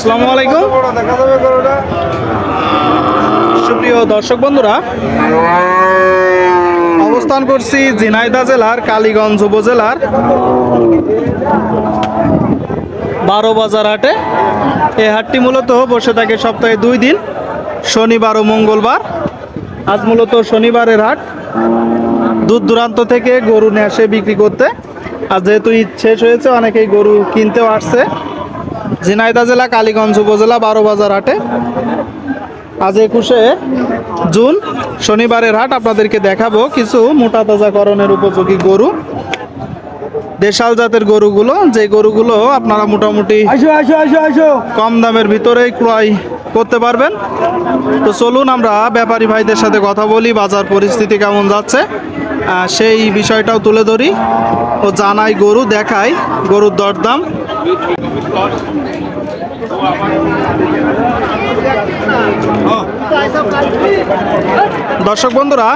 আসসালামু আলাইকুম। সুপ্রিয় দর্শক বন্ধুরা, অবস্থান করছি ঝিনাইদহ জেলার কালীগঞ্জ উপজেলার বারো বাজার হাটে। এই হাটটি মূলত বসে থাকে সপ্তাহে দুই দিন, শনিবার ও মঙ্গলবার। আজ মূলত শনিবারের হাট। দূর দূরান্ত থেকে গরু নিয়ে আসে, বিক্রি করতে। আর যেহেতু ঈদ শেষ হয়েছে, অনেকেই গরু কিনতেও আসছে। ঝিনাইদহ জেলা কালীগঞ্জ উপজেলা বারো বাজার হাটে। আজ একুশে জুন শনিবারের হাট আপনাদেরকে দেখাবো কিছু মোটা তাজাকরণের উপযোগী গরু। দেশাল জাতের গরুগুলো যে গরুগুলো আপনারা মোটামুটি কম দামের ভিতরেই ক্রয় করতে পারবেন। তো চলুন আমরা ব্যাপারী ভাইদের সাথে কথা বলি বাজার পরিস্থিতি কেমন যাচ্ছে। সেই বিষয়টাও তুলে ধরি। ও জানাই গরু দেখাই গরুর দরদাম। দর্শক বন্ধুরা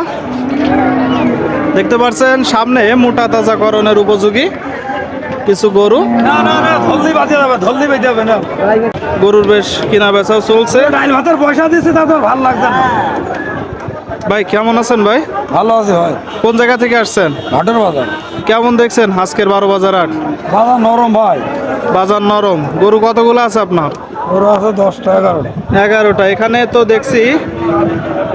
দেখতে পাচ্ছেন সামনে মোটা তাজাকরণের উপযোগী কিছু গরু। না না না ধলদি বাজে যাবে ধলদি বেজে যাবে না। গরুর বেশ কিনা বেচাও চলছে। ডাইল ভাতের পয়সা দিচ্ছে তা তো ভালো লাগছে না। ভাই কেমন আছেন ভাই? ভালো আছি ভাই। কোন জায়গা থেকে আসছেন? ঘাটের বাজার। কেমন দেখছেন আজকের বারো বাজার হাট? বাজার নরম ভাই। বাজার নরম। গরু কতগুলো আছে আপনার? গরু আছে দশটা এগারোটা। এগারোটা। এখানে তো দেখছি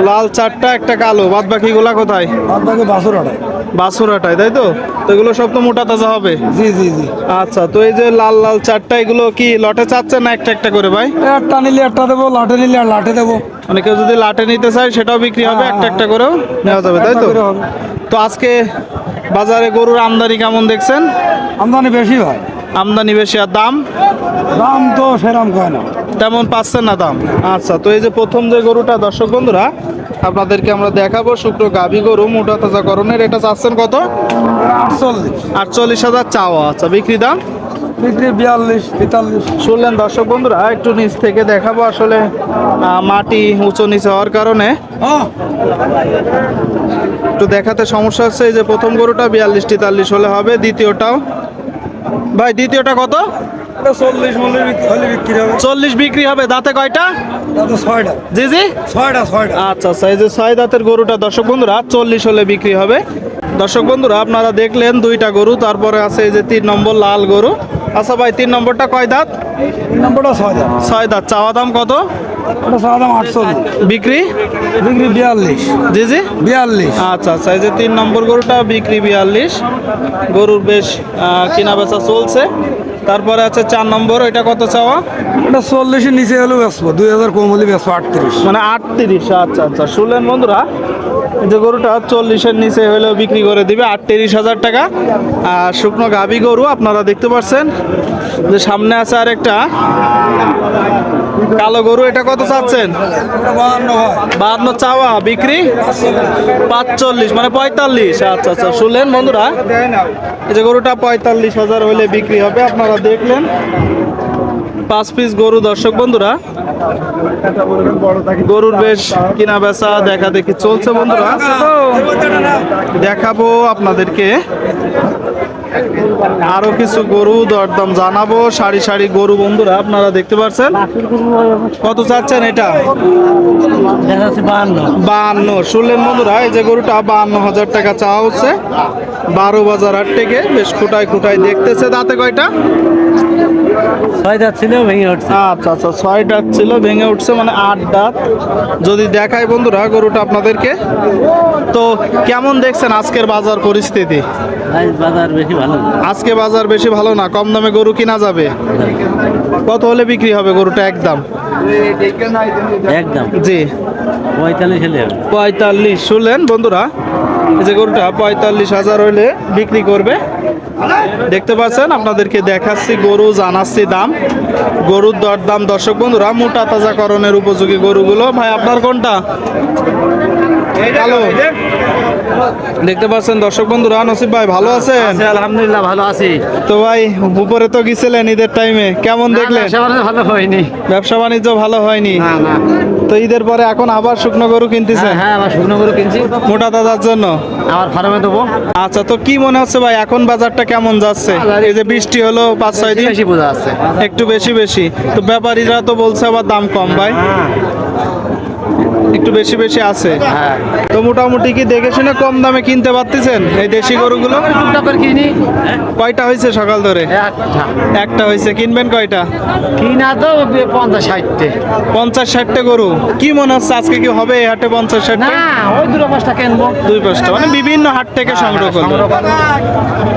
লাল চারটা একটা কালো। বাদ বাকিগুলা কোথায়? বাদ বাকি বাসুরাটা। বাসুরাটায় তাই তো? তো এগুলো সব তো মোটা তাজা হবে? জি জি জি। আচ্ছা তো এই যে লাল লাল চারটা এগুলো কি লটে চাচ্ছে না একটা একটা করে ভাই? একটা নিলে একটা দেবো লাঠে নিলে আর লাঠে দেবো। মানে কেউ যদি লাটে নিতে চায় সেটাও বিক্রি হবে একটা একটা করেও নেওয়া যাবে তাই তো। তো আজকে বাজারে গরুর আমদানি কেমন দেখছেন? আমদানি বেশি ভাই। আমদানি বেশি আর দাম? দাম তো সেরাম কয় না। তেমন পাচ্ছেন না দাম। আচ্ছা তো এই যে প্রথম যে গরুটা দর্শক বন্ধুরা আপনাদেরকে আমরা দেখাবো শুক্র গাভী গরু মোটা তাজা করণের এটা চাচ্ছেন কত? আটচল্লিশ। আটচল্লিশ হাজার চাওয়া। আচ্ছা বিক্রি দাম? শুনলেন দর্শক বন্ধুরা একটু নিচ থেকে দেখাবো আসলে মাটি উঁচু নিচে হওয়ার কারণে। হ্যাঁ। একটু দেখাতে সমস্যা হচ্ছে এই যে প্রথম গরুটা বিয়াল্লিশ তেতাল্লিশ হলে হবে দ্বিতীয়টাও ভাই দ্বিতীয়টা কত? চল্লিশ বিক্রি বিক্রি হবে। চল্লিশ বিক্রি হবে দাঁতে কয়টা? ছয়টা। জি জি? ছয়টা ছয়টা। আচ্ছা আচ্ছা এই যে ছয় দাঁতের গরুটা দর্শক বন্ধুরা চল্লিশ হলে বিক্রি হবে। দর্শক বন্ধুরা আপনারা দেখলেন দুইটা গরু তারপরে আছে এই যে তিন নম্বর লাল গরু। আচ্ছা ভাই তিন নম্বরটা কয় দাঁত? নম্বরটা ছয় দাম ছয় দাঁত চাওয়া দাম কত? ওটা দাম আটচল্লিশ। বিক্রি? বিক্রি বিয়াল্লিশ। জি জি। বিয়াল্লিশ। আচ্ছা আচ্ছা এই যে তিন নম্বর গরুটা বিক্রি বিয়াল্লিশ। গরুর বেশ কেনা বেচা চলছে। তারপরে আছে চার নম্বর এটা কত চাওয়া? এটা চল্লিশের নিচে হলেও বেসবো দুই হাজার কম হলে বেসবো আটত্রিশ। মানে আটত্রিশ আচ্ছা আচ্ছা। শুনলেন বন্ধুরা এই যে গরুটা চল্লিশের নিচে হলেও বিক্রি করে দিবে আটত্রিশ হাজার টাকা। আর শুকনো গাভী গরু আপনারা দেখতে পাচ্ছেন যে সামনে আছে আর একটা কালো গরু, এটা কত চাচ্ছেন? বাহান্ন চাওয়া, বিক্রি? পাঁচচল্লিশ মানে পঁয়তাল্লিশ। আচ্ছা আচ্ছা শুনলেন বন্ধুরা? এই যে গরুটা পঁয়তাল্লিশ হাজার হলে বিক্রি হবে, আপনারা দেখলেন। পাঁচ পিস গরু, দর্শক বন্ধুরা। গরুর বেশ কিনা বেচা, দেখা দেখি চলছে বন্ধুরা। দেখাবো আপনাদেরকে। আরও কিছু গরু দরদাম জানাব। সারি সারি গরু বন্ধুরা, আপনারা দেখতে পাচ্ছেন কত চাচ্ছেন এটা? বাহান্ন। শুনলেন বন্ধুরা, এই যে গরুটা বাহান্ন হাজার টাকা চাওয়া হচ্ছে। বারো বাজার আট থেকে বেশ খুঁটায় খুঁটায় দেখতেছে। দাঁতে কয়টা? ছয় দাঁত ছিল ভেঙে উঠছে। আচ্ছা আচ্ছা ছয় দাঁত ছিল ভেঙে উঠছে মানে আট দাঁত। যদি দেখাই বন্ধুরা গরুটা আপনাদেরকে। তো কেমন দেখছেন আজকের বাজার পরিস্থিতি? বাজার বেশি ভালো না। আজকে বাজার বেশি ভালো না কম দামে গরু কিনা যাবে? কত হলে বিক্রি হবে গরুটা একদম? একদম। জি। পঁয়তাল্লিশ হলে পঁয়তাল্লিশ। শুনলেন বন্ধুরা যে গরুটা পঁয়তাল্লিশ হাজার হইলে বিক্রি করবে। দেখতে পাচ্ছেন আপনাদেরকে দেখাচ্ছি গরু জানাচ্ছি দাম। গরুর দর দাম দর্শক বন্ধুরা মোটা তাজাকরণের উপযোগী গরুগুলো। ভাই আপনার কোনটা? কালো। দেখতে পাচ্ছেন দর্শক বন্ধুরা নসিব ভাই ভালো আছেন? আলহামদুলিল্লাহ ভালো আছি। তো ভাই উপরে তো গেছিলেন ঈদের টাইমে কেমন দেখলেন? সেবারে ভালো হয়নি। ব্যবসা বাণিজ্য ভালো হয়নি। না না। তো ঈদের পরে এখন আবার শুকনো গরু কিনতেছেন? হ্যাঁ আবার শুকনো গরু কিনছি। মোটা দাদার জন্য? আবার ফার্মে দেবো। আচ্ছা তো কি মনে হচ্ছে ভাই এখন বাজারটা কেমন যাচ্ছে? এই যে বৃষ্টি হলো পাঁচ ছয় দিন। বেশি বোঝা যাচ্ছে। একটু বেশি বেশি। তো ব্যাপারীরা তো বলছে আবার দাম কম ভাই। একটু বেশি বেশি আছে। হ্যাঁ। মোটামুটি কি দেখে শুনে কম দামে কিনতে পারতেছেন এই দেশি গরুগুলো? টুকটাক করে কিনি। কয়টা হয়েছে সকাল ধরে? একটা। একটা হয়েছে। কিনবেন কয়টা? কিনা তো পঞ্চাশ ষাটটে। পঞ্চাশ ষাটটা গরু। কি মনে হচ্ছে আজকে কি হবে এই হাটে পঞ্চাশ ষাটটা? না ওই দুটো পাঁচটা কিনবো। দুই পাঁচটা। মানে বিভিন্ন হাট থেকে সংগ্রহ করবে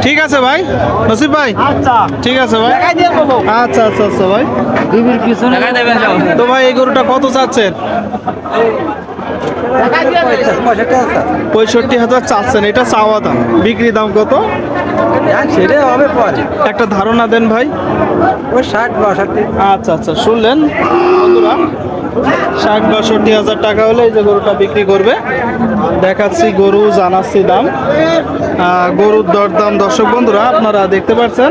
ঠিক আছে ভাই? নসিব ভাই? আচ্ছা। ঠিক আছে ভাই? আচ্ছা আচ্ছা আচ্ছা ভাই। তো ভাই এই গরুটা কত চাচ্ছেন? পঁয়ষট্টি হাজার চাচ্ছেন, এটা চাওয়া দাম। বিক্রি দাম কত? হবে একটা ধারণা দেন ভাই। ওই ষাট বাষট্টি আচ্ছা আচ্ছা শুনলেন ষাট, বাষট্টি হাজার টাকা হলে এই যে গরুটা বিক্রি করবে। দেখাচ্ছি গরু, জানাচ্ছি দাম। গরুর দরদাম, দর্শক বন্ধুরা, আপনারা দেখতে পাচ্ছেন।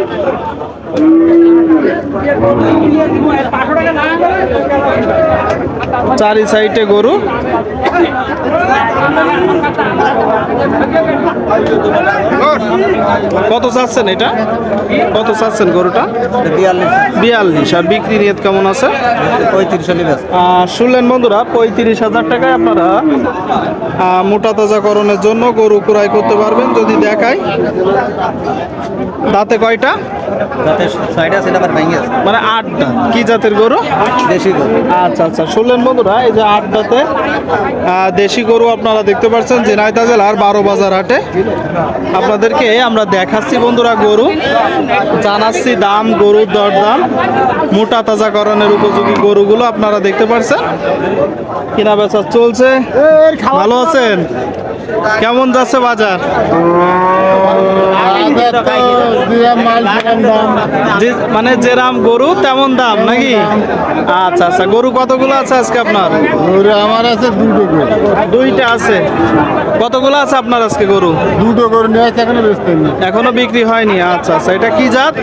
চারি সাইডে গরু। কত চাচ্ছেন এটা? কত চাচ্ছেন গরুটা? বিয়াল্লিশ। আর বিক্রি নিয়ত কেমন আছে? পঁয়ত্রিশ শুনলেন বন্ধুরা পঁয়ত্রিশ হাজার টাকায় আপনারা মোটা তাজাকরণের জন্য গরু ক্রয় করতে পারবেন যদি দেখায় দাঁতে কয়টা? যাতে আবার ভেঙে মানে আটটা কি জাতের গরু? দেশি গরু। আচ্ছা আচ্ছা। শুনলেন বন্ধুরা এই যে আটটাতে আহ, দেশি গরু আপনারা দেখতে পাচ্ছেন জেনাইতা জেলার বারো বাজার হাটে। আপনাদেরকে আমরা দেখাচ্ছি বন্ধুরা গরু। জানাচ্ছি দাম গরুর দরদাম মোটা তাজাকরণের উপযোগী গরুগুলো আপনারা দেখতে পাচ্ছেন। কিনা বেচা চলছে। ভালো আছেন? কেমন যাচ্ছে বাজার? মানে যেরাম গরু তেমন দাম নাকি? আচ্ছা আচ্ছা গরু কতগুলো আছে আজকে আপনার? আমার আছে দুটো গরু। দুইটা আছে। কতগুলো আছে আপনার আজকে গরু? দুটো গরু নিয়ে আছে এখনও বেচতেন এখনও বিক্রি হয়নি আচ্ছা আচ্ছা এটা কি জাত?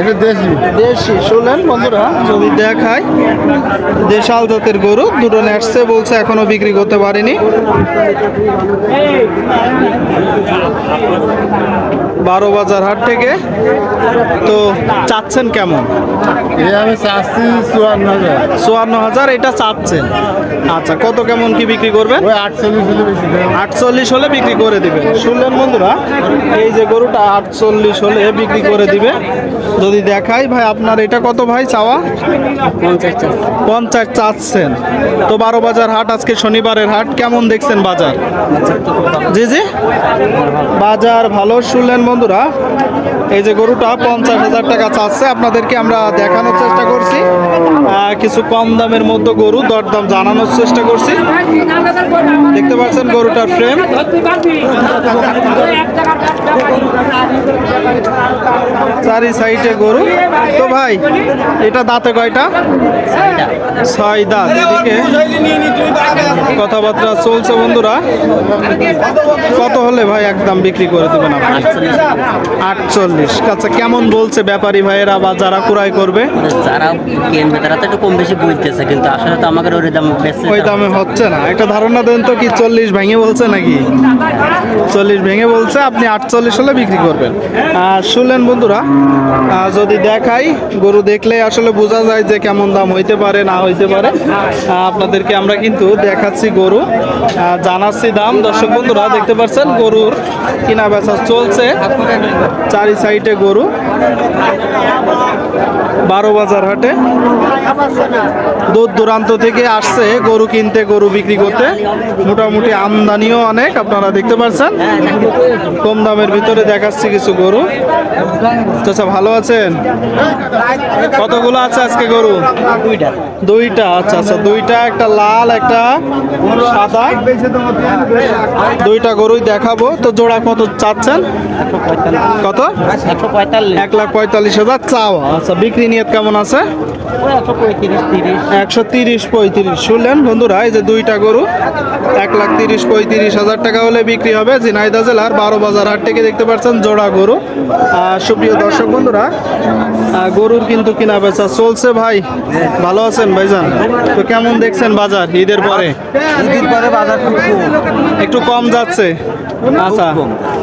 এটা দেশি। দেশি শুনলেন বন্ধুরা যদি দেখায় দেশাল জাতের গরু দুটো নেটসে বলছে এখনও বিক্রি করতে পারিনি। বারো বাজার হাট থেকে। তো চাচ্ছেন কেমন? এ আমি চাচ্ছি চুয়ান্ন হাজার। চুয়ান্ন হাজার এটা চাচ্ছেন। আচ্ছা কত কেমন কি বিক্রি করবেন? আটচল্লিশ হলে আটচল্লিশ হলে বিক্রি করে দিবেন। শুনলেন বন্ধুরা এই যে গরুটা আটচল্লিশ হলে বিক্রি করে দিবে। যদি দেখাই ভাই আপনার এটা কত ভাই চাওয়া? পঞ্চাশ চাচ্ছেন। তো বারো বাজার হাট আজকে শনিবারের হাট কেমন দেখছেন বাজার? জি জি। বাজার ভালো শুনলেন বন্ধুরা। এই যে গরুটা পঞ্চাশ হাজার টাকা চাচ্ছে। আপনাদেরকে আমরা দেখানোর চেষ্টা করছি। কিছু কম দামের মধ্যে গরু দরদাম জানানোর চেষ্টা করছি। দেখতে পাচ্ছেন গরুটার ফ্রেম চারি সাইডে গরু। তো ভাই এটা দাঁতে কয়টা? ছয় দাঁত। এদিকে কথাবার্তা চলছে বন্ধুরা। কত হলে ভাই একদম বিক্রি করে দেবেন আপনি আটচল্লিশ। আচ্ছা কেমন বলছে ব্যাপারী ভাইয়েরা বা যারা ক্রয় করবে? যারা কিনবে তারা তো একটু কম বেশি বুঝতেছে কিন্তু আসলে তো আমাকে ওই দাম বেশি ওই দামে। হচ্ছে না। একটা ধারণা দেন তো কি চল্লিশ ভেঙে বলছে নাকি? চল্লিশ ভেঙে বলছে আপনি আটচল্লিশ হলে বিক্রি করবেন। আর শুনলেন বন্ধুরা যদি দেখাই, গরু দেখলে আসলে বোঝা যায় যে কেমন দাম হইতে পারে, না হইতে পারে। আপনাদেরকে আমরা কিন্তু দেখাচ্ছি গরু। জানাচ্ছি দাম। দর্শক বন্ধুরা, দেখতে পাচ্ছেন, গরুর কিনা বেচা চলছে। চারি সাইডে গরু। বারো বাজার হাটে। দূর দূরান্ত থেকে আসছে, গরু কিনতে, গরু বিক্রি করতে। মোটামুটি আমদানিও অনেক, আপনারা দেখতে পাচ্ছেন কম দামের ভিতরে দেখাচ্ছি কিছু গরু। চাচা, ভালো আছেন? কতগুলো আছে আজকে গরু? দুইটা আচ্ছা আচ্ছা দুইটা, একটা লাল, একটা সাদা। দুইটা গরুই দেখাবো। তো জোড়া কত চাচ্ছেন? কত? এক লাখ পঁয়তাল্লিশ হাজার চাওয়া। আচ্ছা বিক্রি নিয়ত কেমন আছে? একশো তিরিশ পঁয়ত্রিশ। শুনলেন বন্ধুরা এই যে দুইটা গরু এক লাখ তিরিশ পঁয়ত্রিশ হাজার টাকা হলে বিক্রি হবে। ঝিনাইদা জেলার বারো বাজার হাট থেকে দেখতে পাচ্ছেন জোড়া গরু। সুপ্রিয় দর্শক বন্ধুরা গরুর কিন্তু কিনা বেচা চলছে ভাই। ভালো আছেন ভাইজান? তো কেমন দেখছেন বাজার ঈদের পরে? ঈদের পরে বাজার একটু কম যাচ্ছে? আচ্ছা।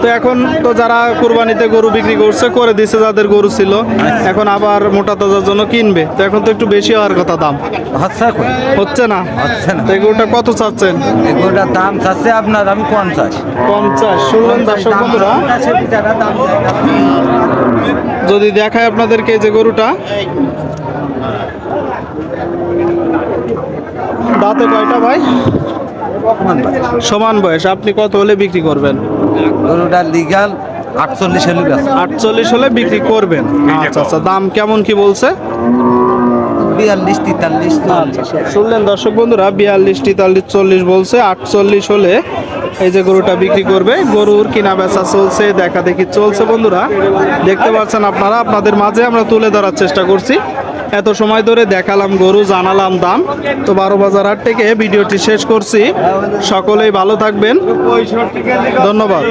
তো এখন তো যারা কুরবানিতে গরু বিক্রি করছে করে দিছে যাদের গরু ছিল। এখন আবার মোটা তাজার জন্য কিনবে। তো এখন তো একটু বেশি হওয়ার কথা দাম। হচ্ছে হচ্ছে না? হচ্ছে না। তো গরুটা কত চাচ্ছেন? এগুলোটার দাম চাচ্ছে আপনার আমি পঞ্চাশ। পঞ্চাশ শুনলেন দর্শক বন্ধুরা যদি দেখায় আপনাদেরকে যে গরুটা? দাঁতে কয়টা ভাই? সমান বয়স। আপনি কত হলে বিক্রি করবেন? গরুটার লিগাল আটচল্লিশ হলে আটচল্লিশ হলে বিক্রি করবেন। আচ্ছা আচ্ছা দাম কেমন কি বলছে? বিয়াল্লিশ তেতাল্লিশ শুনলেন দর্শক বন্ধুরা বিয়াল্লিশ তেতাল্লিশ চল্লিশ বলছে আটচল্লিশ হলে এই যে গরুটা বিক্রি করবে গরুর কিনা বেচা চলছে দেখা দেখি চলছে বন্ধুরা। দেখতে পাচ্ছেন আপনারা আপনাদের মাঝে আমরা তুলে ধরার চেষ্টা করছি। এত সময় ধরে দেখালাম গরু জানালাম দাম। তো বারো বাজার হাট থেকে ভিডিওটি শেষ করছি। সকলেই ভালো থাকবেন। ধন্যবাদ।